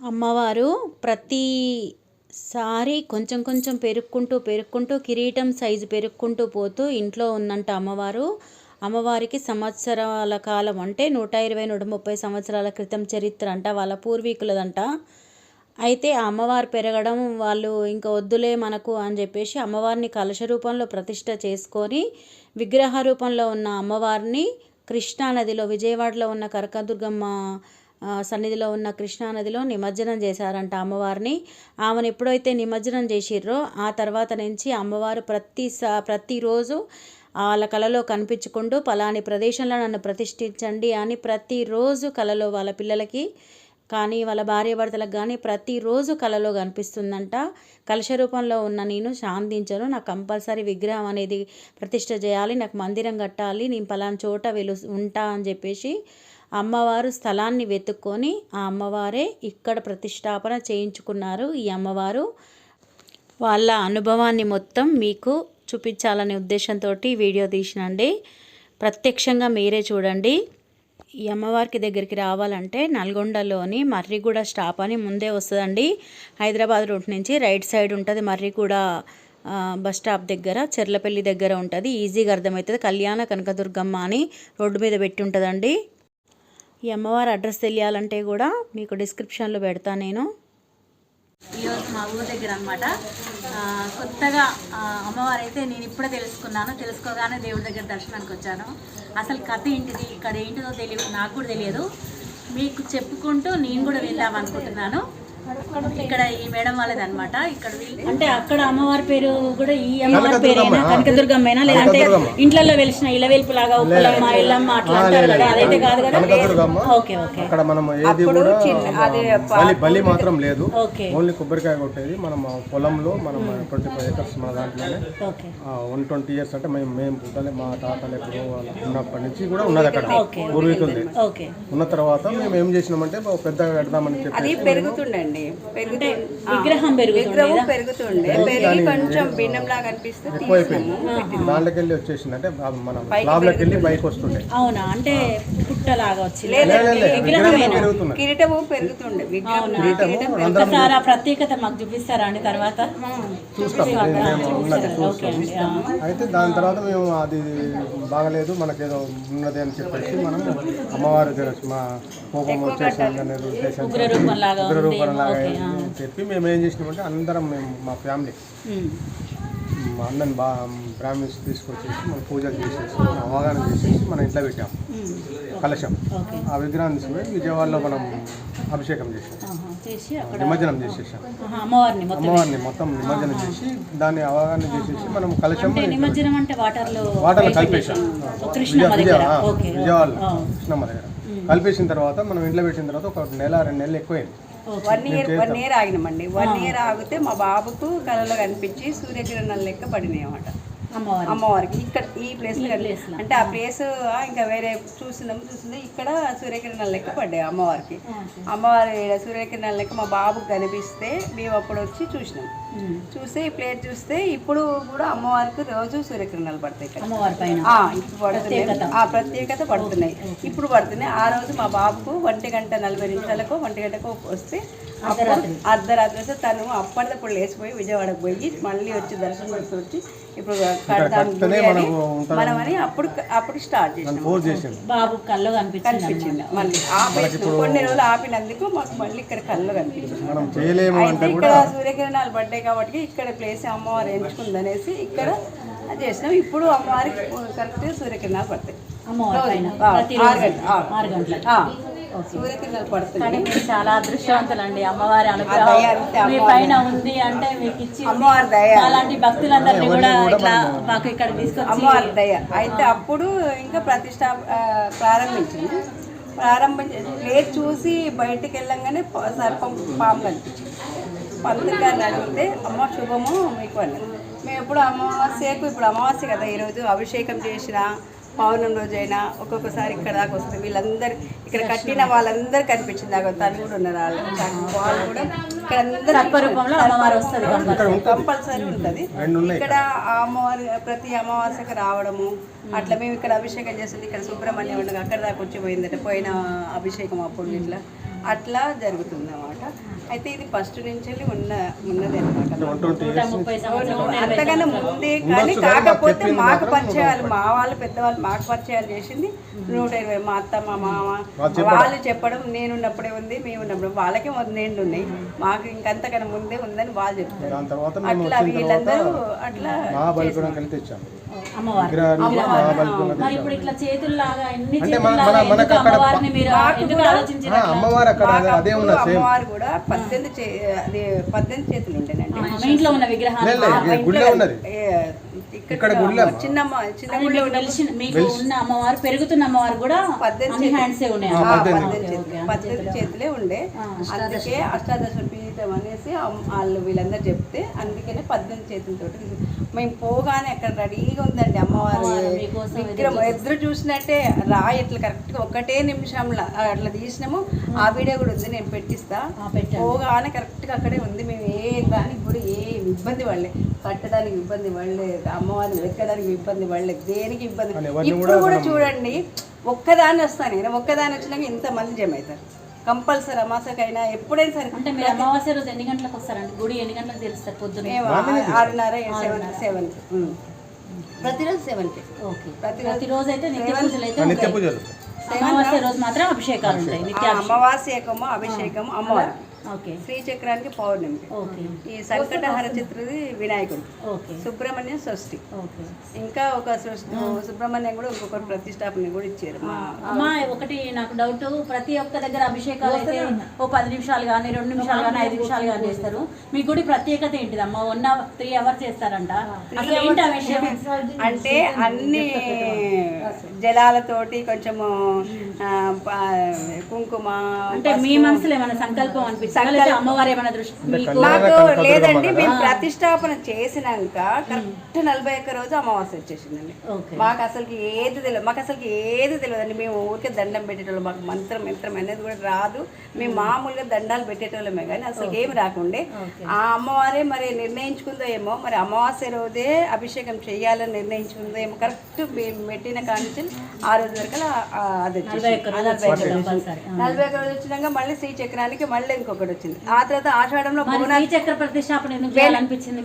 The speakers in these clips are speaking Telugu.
అమ్మవారు ప్రతిసారి కొంచెం కొంచెం పెరుక్కుంటూ పెరుక్కుంటూ కిరీటం సైజు పెరుక్కుంటూ పోతూ ఇంట్లో ఉందంట అమ్మవారు. అమ్మవారికి సంవత్సరాల కాలం అంటే నూట ఇరవై నూట ముప్పై సంవత్సరాల క్రితం చరిత్ర అంట వాళ్ళ పూర్వీకులదంట. అయితే ఆ అమ్మవారు పెరగడం వాళ్ళు ఇంకా వద్దులే మనకు అని చెప్పేసి అమ్మవారిని కలశ రూపంలో ప్రతిష్ట చేసుకొని విగ్రహ రూపంలో ఉన్న అమ్మవారిని కృష్ణానదిలో విజయవాడలో ఉన్న కనకదుర్గమ్మ సన్నిధిలో ఉన్న కృష్ణానదిలో నిమజ్జనం చేశారంట అమ్మవారిని. ఆమెను ఎప్పుడైతే నిమజ్జనం చేసిర్రో ఆ తర్వాత నుంచి అమ్మవారు ప్రతి స ప్రతిరోజు వాళ్ళ కలలో కనిపించుకుంటూ పలాని ప్రదేశంలో నన్ను ప్రతిష్ఠించండి అని ప్రతిరోజు కలలో వాళ్ళ పిల్లలకి కానీ వాళ్ళ భార్యాభర్తలకు కానీ ప్రతిరోజు కలలో కనిపిస్తుందంట. కలశ రూపంలో ఉన్న నేను శాంతించను నాకు కంపల్సరీ విగ్రహం అనేది ప్రతిష్ట చేయాలి నాకు మందిరం కట్టాలి నేను పలానా చోట వెలు ఉంటా అని చెప్పేసి అమ్మవారు స్థలాన్ని వెతుక్కొని ఆ అమ్మవారే ఇక్కడ ప్రతిష్టాపన చేయించుకున్నారు. ఈ అమ్మవారు వాళ్ళ అనుభవాన్ని మొత్తం మీకు చూపించాలనే ఉద్దేశంతో వీడియో తీసినండి. ప్రత్యక్షంగా మీరే చూడండి. ఈ అమ్మవారికి దగ్గరికి రావాలంటే నల్గొండలోని మర్రిగూడ స్టాప్ అని ముందే వస్తుందండి. హైదరాబాద్ రూట్ నుంచి రైట్ సైడ్ ఉంటుంది మర్రిగూడ ఆ, బస్ స్టాప్ దగ్గర చెర్లపల్లి దగ్గర ఉంటుంది. ఈజీగా అర్థమవుతుంది. కళ్యాణ కనకదుర్గమ్మ అని రోడ్డు మీద పెట్టి ఉంటుందండి. ఈ అమ్మవారి అడ్రస్ తెలియాలంటే కూడా మీకు డిస్క్రిప్షన్లో పెడతా నేను. ఈరోజు మా ఊరు దగ్గర అనమాట కొత్తగా అమ్మవారు అయితే నేను ఇప్పుడే తెలుసుకున్నాను. తెలుసుకోగానే దేవుడి దగ్గర దర్శనానికి వచ్చాను. అసలు కథ ఏంటిది? ఇక్కడ ఏంటిదో తెలియదు నాకు కూడా తెలియదు. మీకు చెప్పుకుంటూ నేను కూడా వెళ్దాం అనుకుంటున్నాను. ఇక్కడ ఈ మేడం వాళ్ళది అనమాట ఇక్కడ అంటే అక్కడ అమ్మవారి పేరు కూడా ఈ అమ్మవారి పేరేనా? కనకదుర్గమ్మేనా? లేదంటే ఇంట్లో వెలిసిన ఇలవెల్పు లాగా ఉప్పలమ్మ ఎల్లమ్మ అట్లా అంటారు కదా అదైతే కాదు కదా? కనకదుర్గమ్మ. Okay okay. అక్కడ మనం ఏది కూడా బలి బలి మాత్రం లేదు. ఓన్లీ కొబ్బరికాయ కొట్టేది. మనం పొలంలో మనం ట్వంటీ ఫైవ్ ఏకర్స్ మన దాంట్లోనే. ఓకే. వన్ ట్వంటీ ఇయర్స్ అంటే మేము మేము పుట్టలే. మా తాతలు ఎప్పుడు వాళ్ళు ఉన్నప్పటి నుంచి కూడా ఉన్నది అక్కడ. పూర్వీకులది ఓకే. ఉన్న తర్వాత మేము ఏం చేసినామంటే పెద్దగా కడదామని చెప్పి పెరుగుతుండండి పెరుగుతూ విగ్రహం పెరుగుతుంది విగ్రహం పెరుగుతుండే. పెరిగి కొంచెం భిన్నం లాగా అనిపిస్తే తీసినాము దాంట్లోకి వెళ్ళి వచ్చేసింది. అంటే ఆ మన స్లాబ్లోకి వెళ్ళి బైక్ వస్తుండే అవునా? అంటే పుట్టలాగా వచ్చి విగ్రహం పెరుగుతున్నాయి కిరీటము పెరుగుతుండే. విగ్రహం ఒకసారి ఆ ప్రత్యేకత మాకు చూపిస్తారా అండి తర్వాత. అయితే దాని తర్వాత మేము అది బాగలేదు. మనకేదో ఉన్నది అని చెప్పేసి మనం అమ్మవారి దగ్గర మా కోపం వచ్చేసింది అనేది ఉద్దేశం ఉగ్రరూపం చెప్పి మేము ఏం చేసినామంటే అందరం మేము మా ఫ్యామిలీ. మా అన్నని బా బ్రాహ్మిన్స్ తీసుకొచ్చేసి మనం పూజలు చేసేసి మనం అవగాహన చేసేసి మన ఇంట్లో పెట్టాం. కలశం. ఆ విగ్రహాన్ని తీసుకుని విజయవాడలో మనం అభిషేకం చేసాం. నిమజ్జనం చేసేసాం. అమ్మవారిని మొత్తం. నిమజ్జనం చేసి దాన్ని అవగాహన చేసేసి మనం కలశం వాటర్లో కలిపేసాం. విజయవాడలో. కృష్ణమ్మ దగ్గర. కలిపేసిన తర్వాత మనం ఇంట్లో పెట్టిన తర్వాత ఒక నెల రెండు నెలలు ఎక్కువైంది. వన్ ఇయర్ వన్ ఇయర్ ఆగినామండి. వన్ ఇయర్ ఆగితే మా బాబుకు కళలో కనిపించి సూర్యకిరణాలు లెక్క పడినాయి అన్నమాట అమ్మవారికి. ఇక్కడ ఈ ప్లేస్ అంటే ఆ ప్లేస్ ఇంకా వేరే చూసినాం చూసింది ఇక్కడ సూర్యకిరణాలు లెక్క పడ్డాయి అమ్మవారికి. అమ్మవారి సూర్యకిరణాలు లెక్క మా బాబుకు కనిపిస్తే మేము అప్పుడు వచ్చి చూసినాం. చూస్తే ఈ ప్లేస్ చూస్తే ఇప్పుడు కూడా అమ్మవారికి రోజు సూర్యకిరణాలు పడతాయి ఆ, ఇప్పుడు పడుతున్నాయి. ఆ ప్రత్యేకత పడుతున్నాయి. ఇప్పుడు పడుతున్నాయి. ఆ రోజు మా బాబుకు ఒంటి గంట నలభై నిమిషాలకు ఒంటి గంటకు వస్తే అర్ధరాత్రి. వస్తే తను అప్పటిదప్పుడు లేచిపోయి విజయవాడకు పోయి మళ్ళీ వచ్చి దర్శనం చేసి వచ్చి ఇప్పుడు అని మనం అని అప్పుడు అప్పుడు స్టార్ట్ చేసింది బాబు కళ్ళు కనిపించింది మళ్ళీ ఆపేసిన కొన్ని రోజులు ఆపినందుకు మాకు మళ్ళీ ఇక్కడ కళ్ళు కనిపించింది. మనం చేయలేము అయితే ఇక్కడ సూర్యకిరణాలు పడ్డాయి కాబట్టి ఇక్కడ ప్లేస్ అమ్మవారు ఎంచుకుందనేసి ఇక్కడ చేసినాం. ఇప్పుడు అమ్మవారికి కరెక్ట్ సూర్యకిరణాలు పడతాయి. ఆరు గంటలు, సూర్యకిరణాలు పడుతున్నాయి. కానీ మీరు చాలా అదృష్టవంతులండి. అమ్మవారి దయ అంతే అనుగ్రహం మీ పైన ఉంది అంటే మీకు ఇచ్చి అమ్మవారి దయ అలాంటి భక్తులందరినీ కూడా ఇట్లా మాకు ఇక్కడ తీసుకొచ్చి అమ్మవారి దయ. అయితే అప్పుడు ఇంకా ప్రతిష్ట ఆ, ప్రారంభించింది. ప్రారంభించి ప్లేస్ చూసి బయటికి వెళ్ళంగానే ప- సర్పం పాము కనిపించింది పంతులు గారిని అడిగితే అమ్మ శుభము మీకు అని మేము ఎప్పుడు అమావాస్యకు ఇప్పుడు అమావాస్య కదా ఈరోజు అభిషేకం చేసిన పౌర్ణమి రోజైనా ఒక్కొక్కసారి ఇక్కడ దాకా వస్తుంది. వీళ్ళందరూ ఇక్కడ కట్టిన వాళ్ళందరూ కనిపించింది దాకా తను కూడా ఉన్నారు వాళ్ళు. వాళ్ళు కూడా ఇక్కడ అందరూ సర్పరూపంలో అమ్మవారు వస్తుంది కంపల్సరీ. ఉంటుంది. ఇక్కడ అమ్మవారి ప్రతి అమావాస్యకు రావడము అట్లా మేము ఇక్కడ అభిషేకం చేస్తుంది. ఇక్కడ సుబ్రహ్మణ్యం ఉండగా అక్కడ దాకా వచ్చి పోయిందట. పోయిన అభిషేకం అప్పుడు ఇట్లా. అట్లా జరుగుతుంది అన్నమాట అయితే ఇది ఫస్ట్ నుంచి ఉన్న ఉన్నది అనమాట అంతకన్నా ముందే కానీ కాకపోతే మాకు పరిచయాలు మా వాళ్ళు పెద్దవాళ్ళు మాకు పరిచయాలు చేసింది. నూట ఇరవై మా అత్త మా మామ వాళ్ళు చెప్పడం. నేనున్నప్పుడే ఉంది మేము ఉన్నప్పుడు వాళ్ళకే వందేళ్ళు ఉన్నాయి మాకు ఇంకంతకన్నా ముందే ఉందని వాళ్ళు చెప్తారు. దాని తర్వాత మేము అట్లా వీళ్ళందరూ అట్లా అమ్మవారు అక్కడ అదే సేమ్. కూడా పద్దెనిమిది చే- అది పద్దెనిమిది చేతులు ఉండేనండి. ఇంట్లో ఉన్న విగ్రహాలు గుళ్ళే ఉన్నది. ఇక్కడ. చిన్నమ్మ చిన్న అది మీకు ఉన్న అమ్మవారు పెరుగుతున్న అమ్మవారు కూడా అన్ని హ్యాండ్సే ఉన్నాయి? పద్దెనిమిది. పద్దెనిమిది చేతులు. పద్దెనిమిది చేతులే ఉండే. అందుకే అష్టాదశ పీఠం అనేసి వాళ్ళు వీళ్ళందరూ చెప్తే అందుకనే పద్దెనిమిది చేతులతోటి మేము పోగానే అక్కడ రెడీగా ఉందండి అమ్మవారు. మీకోసం విగ్రహం ఎదురు చూసినట్టే రాయి ఇట్లా కరెక్ట్గా ఒకటే నిమిషంలో అట్లా తీసినాము. ఆ. వీడియో కూడా ఉంది నేను పెట్టిస్తా. పోగానే కరెక్ట్గా అక్కడే ఉంది. మేము ఏ దానికి కూడా ఏ ఇబ్బంది పడలే. కట్టడానికి ఇబ్బంది పడలేదు అమ్మవారిని వెతకడానికి ఇబ్బంది పడలేదు. దేనికి ఇబ్బంది? ఇప్పుడు కూడా చూడండి ఒక్కదాన్ని వస్తాను నేను ఒక్కదాన్ని వచ్చినాక ఇంతమంది జమ అవుతారు. కంపల్సరీ అమాసకైనా ఎప్పుడైనా సరే అంటే మీరు అమావాస్య రోజు ఎన్ని గంటలకు వస్తారండి? గుడి ఎన్ని గంటలకు తెలుస్తారు పొద్దున మేము ఆరున్నర సెవెన్ సెవెన్కి ప్రతిరోజు సెవెన్కి. ఓకే. ప్రతిరోజు అయితే నిత్య పూజలు అయితే నిత్య ఉంటాయి. పూజలు. అమావాస్య రోజు మాత్రం అభిషేకాలు ఉంటాయి నిత్య అమావాస్యకము అభిషేకము అమ్మవారికి ఓకే శ్రీచక్రానికి పౌర్ణమికి ఓకే. ఈ సంకటహర చిత్రది వినాయకుడు. ఓకే. సుబ్రహ్మణ్యం షష్ఠి. ఓకే. ఇంకా ఒక సృష్టి సుబ్రహ్మణ్యం కూడా ఇంకొకటి ప్రతిష్టాపన కూడా ఇచ్చారు. మా అమ్మా ఒకటి నాకు డౌట్ ప్రతి ఒక్క దగ్గర అభిషేకాలు అయితే ఓ పది నిమిషాలు కానీ రెండు నిమిషాలు కానీ ఐదు నిమిషాలు కానీ చేస్తారు. మీ గుడి ప్రత్యేకత ఏంటిదమ్మా? వన్ అవర్ త్రీ అవర్స్ చేస్తారంట. అసలు ఏంటి ఆ విషయం? అంటే అన్ని జలాలతోటి కొంచెము కుంకుమ అంటే మీ మనసులో ఏమైనా సంకల్పం అనిపిస్తుంది మీకు లేదండి మేము ప్రతిష్టాపన చేసినాక కరెక్ట్ నలభై ఒక్క రోజు అమావాస్య వచ్చేసిందండి. ఓకే. మాకు అసలు ఏది తెలియదు మాకు అసలు ఏది తెలియదండి మేము ఊరికే దండం పెట్టేటోళ్ళం. మాకు మంత్రం యంత్రం అనేది కూడా రాదు. మేము మామూలుగా దండాలు పెట్టేటోళ్ళమే కానీ అసలు ఏమి రాకుండే. ఆ అమ్మవారే మరి నిర్ణయించుకుందో ఏమో మరి అమావాస్య రోజే అభిషేకం చేయాలని నిర్ణయించుకుందో ఏమో కరెక్ట్ మేము పెట్టిన కాంచి ఆ రోజు వరకు అది నలభై ఒక్క రోజు. వచ్చినాక మళ్ళీ శ్రీ చక్రానికి మళ్ళీ ఇంకొకటి వచ్చింది. ఆ తర్వాత ఆషాఢంలో ప్రతిష్టాపన ఎందుకు చేయాలనిపించింది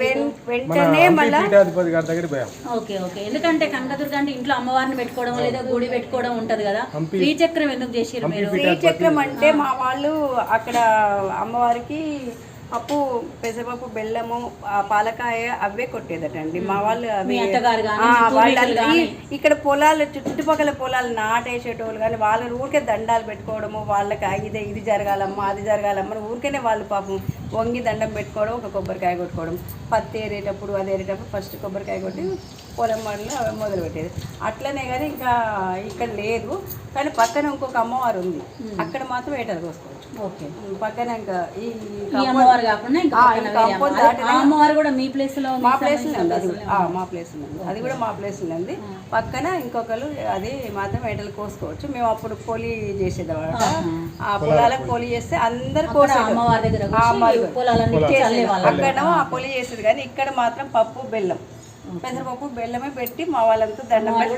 వెంటనే మళ్ళా పీఠాధిపతి గారి దగ్గర పోయాం. Okay okay. ఎందుకంటే కనకదుర్గ అంటే ఇంట్లో అమ్మవారిని పెట్టుకోవడం లేదా గుడి పెట్టుకోవడం ఉంటది కదా. శ్రీచక్రం ఎందుకు చేసారు మీరు? శ్రీచక్రం అంటే మా వాళ్ళు అక్కడ అమ్మవారికి పప్పు పెసరపప్పు బెల్లము ఆ పాలకాయ అవే కొట్టేదటండి. మా వాళ్ళు అవి. ఈ- ఇక్కడ పొలాలు చుట్టుపక్కల పొలాలు నాటేసేటోళ్ళు కానీ వాళ్ళు ఊరికే దండాలు పెట్టుకోవడము వాళ్ళకి ఇది ఇది జరగాలమ్మా అది జరగాలమ్మా ఊరికేనే వాళ్ళు పాపం వంగి దండం పెట్టుకోవడం ఒక కొబ్బరికాయ కొట్టుకోవడం. పత్తి ఏరేటప్పుడు అది ఏరేటప్పుడు ఫస్ట్ కొబ్బరికాయ కొట్టి పొలం పనులు అవి మొదలు పెట్టేది. అట్లనే కానీ ఇంకా ఇక్కడ లేదు. కానీ పక్కన ఇంకొక అమ్మవారు ఉంది. అక్కడ మాత్రం కోసుకోవచ్చు ఓకే పక్కన ఇంకా ఈ అమ్మవారు కాకుండా ఇంకా అమ్మవారు. కూడా మీ ప్లేస్లో మా ప్లేస్ ఉంది అది కూడా. ఆ, మా ప్లేస్ ఉంది అది కూడా మా ప్లేస్ ఉంది పక్కన ఇంకొకరు అది మాత్రం వేటలు కోసుకోవచ్చు. మేము అప్పుడు పోలి చేసేది ఆ పొలాలకు పోలి. చేస్తే అందరు అమ్మవారి దగ్గర అక్కడ ఆ పొలి చేసేది. కానీ ఇక్కడ మాత్రం పప్పు బెల్లం. పెసరపప్పు బెల్లమే పెట్టి మా వాళ్ళంతా దండం పెట్టి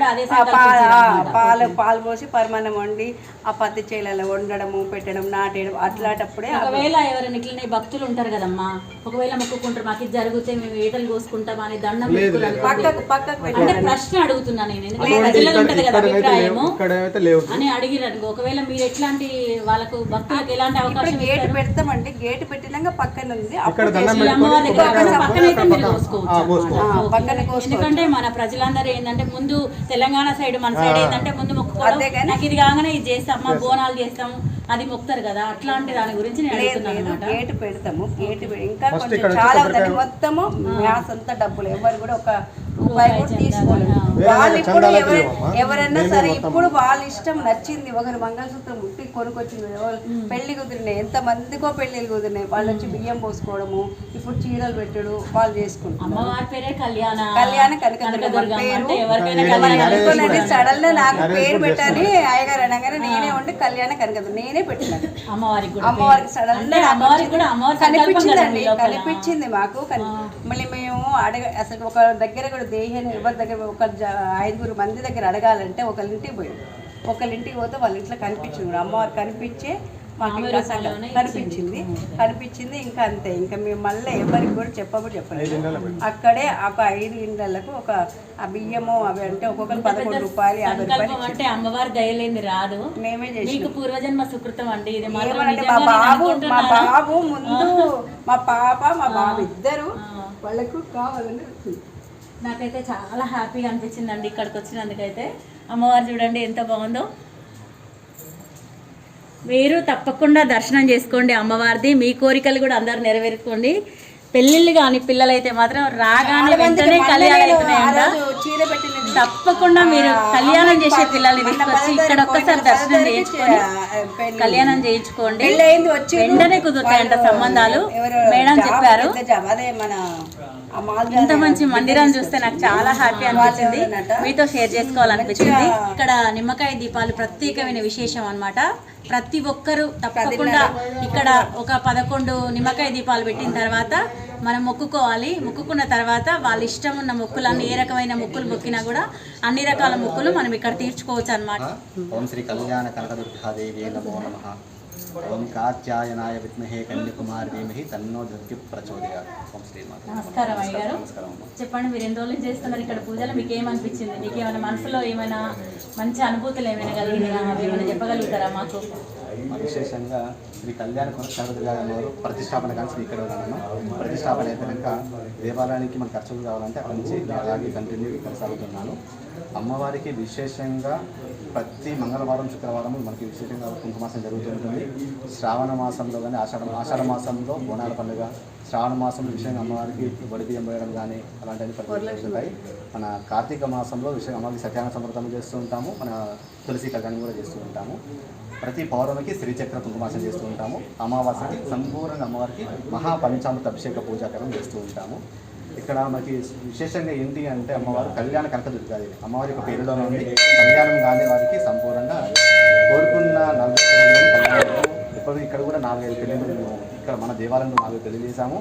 పాలు పాలు పోసి పరమాన్నం వండి ఆ పత్తి చేలలో వండడము పెట్టడం నాటేయడం అట్లాంటప్పుడే ఒకవేళ ఎవరైనా ఇట్లనే భక్తులు ఉంటారు కదమ్మా ఒకవేళ మొక్కుకుంటారు మాకు ఇది జరిగితే మేము వేటలు కోసుకుంటాం అని దండం పక్కకు పక్కకు అంటే ప్రశ్న అడుగుతున్నా నేను ఎందుకంటే ప్రజలకు ఉంటది కదా అభిప్రాయము అని అడిగిరనుకో ఒకవేళ మీరు ఎట్లాంటి వాళ్ళకు భక్తులకు ఎలాంటి అవకాశం గేట్ పెడతామండి గేట్ పెట్టినాక పక్కన ఉంది. పెట్టుకొని పక్కన అయితే మీరు కోసుకోవచ్చు. పక్కన ఎందుకంటే మన ప్రజలందరూ ఏంటంటే ముందు తెలంగాణ సైడ్ మన సైడ్ ఏంటంటే ముందు మొక్కుకోవడం నాకు ఇది కాగానే ఇది చేస్తాం మా బోనాలు చేస్తాం అది మొక్కుతారు కదా. అట్లాంటి దాని గురించి నేను అడుగుతున్నాను గేట్ పెడతాము గేట్ ఇంకా కొంచెం చాలా మొత్తము మ్యాథ్స్ అంతా డబ్బులు. ఎవరు కూడా ఒక రూపాయి కూడా తీసుకోలేదు. వాళ్ళు ఇప్పుడు చందాలకి ఎవరు- ఇవ్వమా? ఎవరైనా మేమే సరే. ఇప్పుడు వాళ్ళ ఇష్టం నచ్చింది. ఒకరు మంగళసూత్రం ముట్టి కొనుకొచ్చింది పెళ్ళి కుదిరినాయి. ఎంత మందికో పెళ్ళిళ్ళు కుదిరినాయి. వాళ్ళు వచ్చి బియ్యం పోసుకోవడము ఇప్పుడు చీరలు పెట్టడు వాళ్ళు చేసుకుంటారు. అమ్మవారి పేరే కళ్యాణ కనకదుర్గమ్మ పేరు. అంటే ఎవరికైనా ఏమని కళ్యాణ అనుకోనండి సడన్గా నాకు పేరు కూడా పెట్టని అయ్యగారు అనగానే నేనే ఉండి కళ్యాణ కనకదుర్గ నేనే పెట్టినాను అమ్మవారికి సడన్ కనిపించిందండి. కనిపించింది మాకు. మళ్ళీ మేము అడగ అసలు ఒక దగ్గర కూడా దేహని ఎవరి దగ్గర ఒక జ- ఐదుగురు మంది దగ్గర అడగాలంటే ఒకళ్ళ ఇంటికి పోయాం ఒకళ్ళ ఇంటికి పోతే వాళ్ళ ఇంట్లో కనిపించింది కూడా. అమ్మవారు కనిపించే మాకు కనిపించింది. కనిపించింది ఇంకా అంతే. ఇంకా మేము మళ్ళీ ఎవరికి కూడా చెప్పబడి చెప్పలేదు. అక్కడే ఒక ఐదు ఇండ్లకు ఒక ఆ బియ్యము అవి అంటే ఒక్కొక్కరు పదకొండు రూపాయలు యాభై రూపాయలు అంటే అమ్మవారి దయలేంది రాదు. మేమే చేసి మీకు పూర్వజన్మ సుకృతం అండి. ఇది మా బాబు మా. బాబు ముందు మా పాప మా బాబు ఇద్దరు వాళ్ళకు కావాలని వచ్చింది. నాకైతే చాలా హ్యాపీగా అనిపించిందండి ఇక్కడికి వచ్చినందుకైతే. అమ్మవారు చూడండి ఎంత బాగుందో. మీరు తప్పకుండా దర్శనం చేసుకోండి అమ్మవారిది. మీ కోరికలు కూడా అందరు నెరవేర్చుకోండి. పెళ్ళిళ్ళు కానీ పిల్లలైతే మాత్రం రాగానే వెంటనే కళ్యాణం అవుతున్నాయంట. తప్పకుండా మీరు కళ్యాణం చేసే పిల్లల్ని తీసుకొచ్చి ఇక్కడ ఒక్కసారి దర్శనం చేయించుకొని కళ్యాణం చేయించుకోండి. వెంటనే కుదురుతాయంట సంబంధాలు. మేడం చెప్పారు. ఇంత మంచి మందిరం చూస్తే నాకు చాలా హ్యాపీ అనిపించింది. మీతో షేర్ చేసుకోవాలనిపించింది. ఇక్కడ నిమ్మకాయ దీపాలు ప్రత్యేకమైన విశేషం అన్నమాట. ప్రతి ఒక్కరూ తప్పకుండా ఇక్కడ ఒక పదకొండు నిమ్మకాయ దీపాలు పెట్టిన తర్వాత మనం మొక్కుకోవాలి. మొక్కుకున్న తర్వాత వాళ్ళ ఇష్టం ఉన్న మొక్కులన్నీ ఏ రకమైన మొక్కులు మొక్కినా కూడా అన్ని రకాల మొక్కులు మనం ఇక్కడ తీర్చుకోవచ్చు అన్నమాట. ఓం శ్రీ కళ్యాణ కనకదుర్గాదేవి నమో. ఓం కాత్యాయనాయ విద్మహే కన్యకుమారి ధీమహి తన్నో దుర్గి ప్రచోదయాత్. ఓం శ్రీ మాత నమస్కారం అయ్యారు చెప్పండి మీరు ఎన్ని రోజులు చేస్తున్నారు? ఇక్కడ పూజలు మీకు ఏమనిపించింది మీకు ఏమైనా మనసులో ఏమైనా మంచి అనుభూతులు ఏమైనా కలిగినాయా? అవి ఏమైనా చెప్పగలుగుతారా మాకు? విశేషంగా శ్రీ కళ్యాణ కనకదుర్గా వారు ప్రతిష్టాపన కానీ శ్రీ ఇక్కడ ఉన్నాను ప్రతిష్టాపన అయిపోయాక దేవాలయానికి మన ఖర్చులు కావాలంటే అక్కడి నుంచి అలాగే కంటిన్యూ కొనసాగుతున్నాను అమ్మవారికి విశేషంగా ప్రతి మంగళవారం శుక్రవారం మనకి విశేషంగా కుంకుమాసం జరుగుతుంటుంది శ్రావణ మాసంలో కానీ ఆషాఢ ఆషాఢ మాసంలో బోనాల పండుగ శ్రావణ మాసంలో విషయంగా అమ్మవారికి వడిబియ్యం వేయడం కానీ అలాంటివి జరుగుతాయి మన కార్తీక మాసంలో విషయం అమ్మవారికి సత్యాన సమృద్ధం చేస్తూ ఉంటాము. మన తులసి కళ్యాణం కూడా చేస్తూ ఉంటాము. ప్రతి పౌర్ణమికి శ్రీచక్ర కుంకుమాసం చేస్తూ ఉంటాము. అమావాస్యకి సంపూర్ణంగా అమ్మవారికి మహాపంచామృత అభిషేక పూజాకరం చేస్తూ ఉంటాము. ఇక్కడ మనకి విశేషంగా ఏంటి అంటే అమ్మవారు కళ్యాణ కనకదుర్గాదేవి అమ్మవారి యొక్క పేరులో ఉంది కళ్యాణం కాని వారికి సంపూర్ణంగా కోరుకున్న నలభై కళ్యాణం ఇప్పుడు ఇక్కడ కూడా నాలుగైదు పెళ్ళిళ్ళు మేము ఇక్కడ మన దేవాలయంలో నాలుగు పెళ్ళి చేశాము.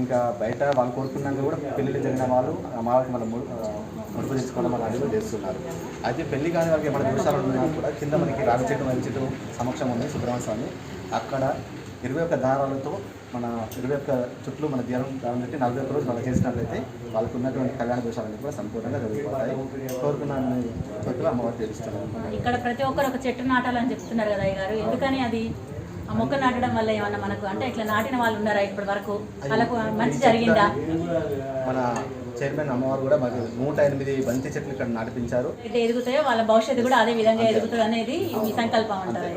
ఇంకా బయట వాళ్ళు కోరుకున్నాక కూడా పెళ్ళిళ్ళు జరిగిన వాళ్ళు అమ్మవారికి మన ముడుపు తీసుకోవడం అలాంటివి కూడా చేస్తున్నారు. అయితే పెళ్ళి కాని వాళ్ళకి ఏమైనా దోషాలు ఉన్నా కూడా కింద మనకి రావి చెట్టు మర్రి చెట్టు సమక్షం ఉంది సుబ్రహ్మణ్య స్వామి. అక్కడ ఇరవై ఒక్క దారాలతో మన ఇరవై ఒక్క చుట్లు మన ధ్యానం దానం పెట్టి నలభై ఒక్క రోజులు అలా చేసినట్లయితే వాళ్ళకు ఉన్నటువంటి కళ్యాణ దోషాలన్నీ కూడా సంపూర్ణంగా జరిగిపోతాయి. కోరుకున్న కోరికలు అమ్మవారు తెలుస్తున్నారు ఇక్కడ ప్రతి ఒక్కరు ఒక చెట్టు నాటాలని చెప్తున్నారు కదా గారు ఎందుకని అది? ఆ మొక్క నాటడం వల్ల ఏమన్నా మనకు అంటే ఇట్లా నాటిన వాళ్ళు ఉన్నారా ఇప్పటి వరకు? వాళ్ళకు మంచి జరిగిందా? మన చైర్మన్ అమ్మవారు కూడా మాకు నూట ఎనిమిది బంతి చెట్లు ఇక్కడ నాటిపించారు. అయితే ఎదుగుతాయో వాళ్ళ భవిష్యత్తు కూడా అదే విధంగా ఎదుగుతుంది అనేది మీ సంకల్పం అంటారు.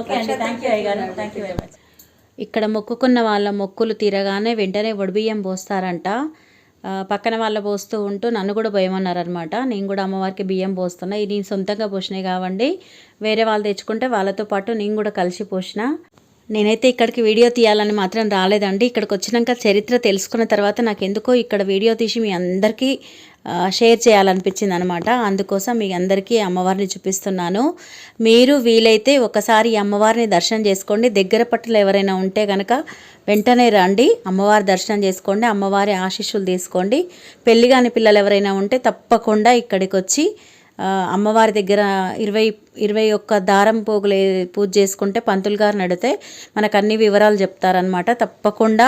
ఓకే అండి. థ్యాంక్ యూ అయ్య గారు థ్యాంక్ యూ వెరీ మచ్ ఇక్కడ మొక్కుకున్న వాళ్ళ మొక్కులు తీరగానే వెంటనే వడిబియ్యం పోస్తారంట. పక్కన వాళ్ళ పోస్తూ ఉంటూ నన్ను కూడా పోయమన్నారనమాట నేను కూడా అమ్మవారికి బియ్యం పోస్తున్నా. ఇది నేను సొంతంగా పోసినాయి కావండి. వేరే వాళ్ళు తెచ్చుకుంటే వాళ్ళతో పాటు నేను కూడా కలిసి పోసిన. నేనైతే ఇక్కడికి వీడియో తీయాలని మాత్రం రాలేదండి. ఇక్కడికి వచ్చినాక చరిత్ర తెలుసుకున్న తర్వాత నాకు ఎందుకో ఇక్కడ వీడియో తీసి మీ అందరికీ షేర్ చేయాలనిపించింది అనమాట అందుకోసం మీ అందరికీ అమ్మవారిని చూపిస్తున్నాను. మీరు వీలైతే ఒకసారి అమ్మవారిని దర్శనం చేసుకోండి. దగ్గర పట్టులు ఎవరైనా ఉంటే కనుక వెంటనే రండి. అమ్మవారి దర్శనం చేసుకోండి. అమ్మవారి ఆశీస్సులు తీసుకోండి. పెళ్ళి కాని పిల్లలు ఎవరైనా ఉంటే తప్పకుండా ఇక్కడికి వచ్చి అమ్మవారి దగ్గర ఇరవై ఇరవై ఒక్క దారం పోగులు పూజ చేసుకుంటే పంతులు గారు నడితే మనకు అన్ని వివరాలు చెప్తారనమాట తప్పకుండా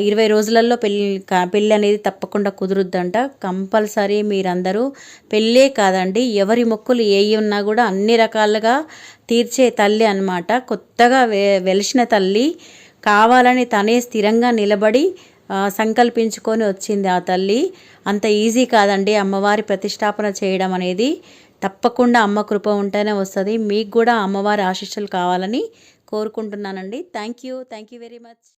ఇరవై రోజులలో పెళ్ళి పెళ్ళి అనేది తప్పకుండా కుదురుద్దంట. కంపల్సరీ మీరందరూ పెళ్ళే కాదండి ఎవరి మొక్కులు ఏవి ఉన్నా కూడా అన్ని రకాలుగా తీర్చే తల్లి అన్నమాట. కొత్తగా వె వెలిసిన తల్లి కావాలని తనే స్థిరంగా నిలబడి సంకల్పించుకొని వచ్చింది ఆ తల్లి. అంత ఈజీ కాదండి అమ్మవారి ప్రతిష్టాపన చేయడం అనేది. తప్పకుండా అమ్మ కృప ఉంటేనే వస్తుంది. మీకు కూడా అమ్మవారి ఆశీస్సులు కావాలని కోరుకుంటున్నానండి. Thank you thank you very much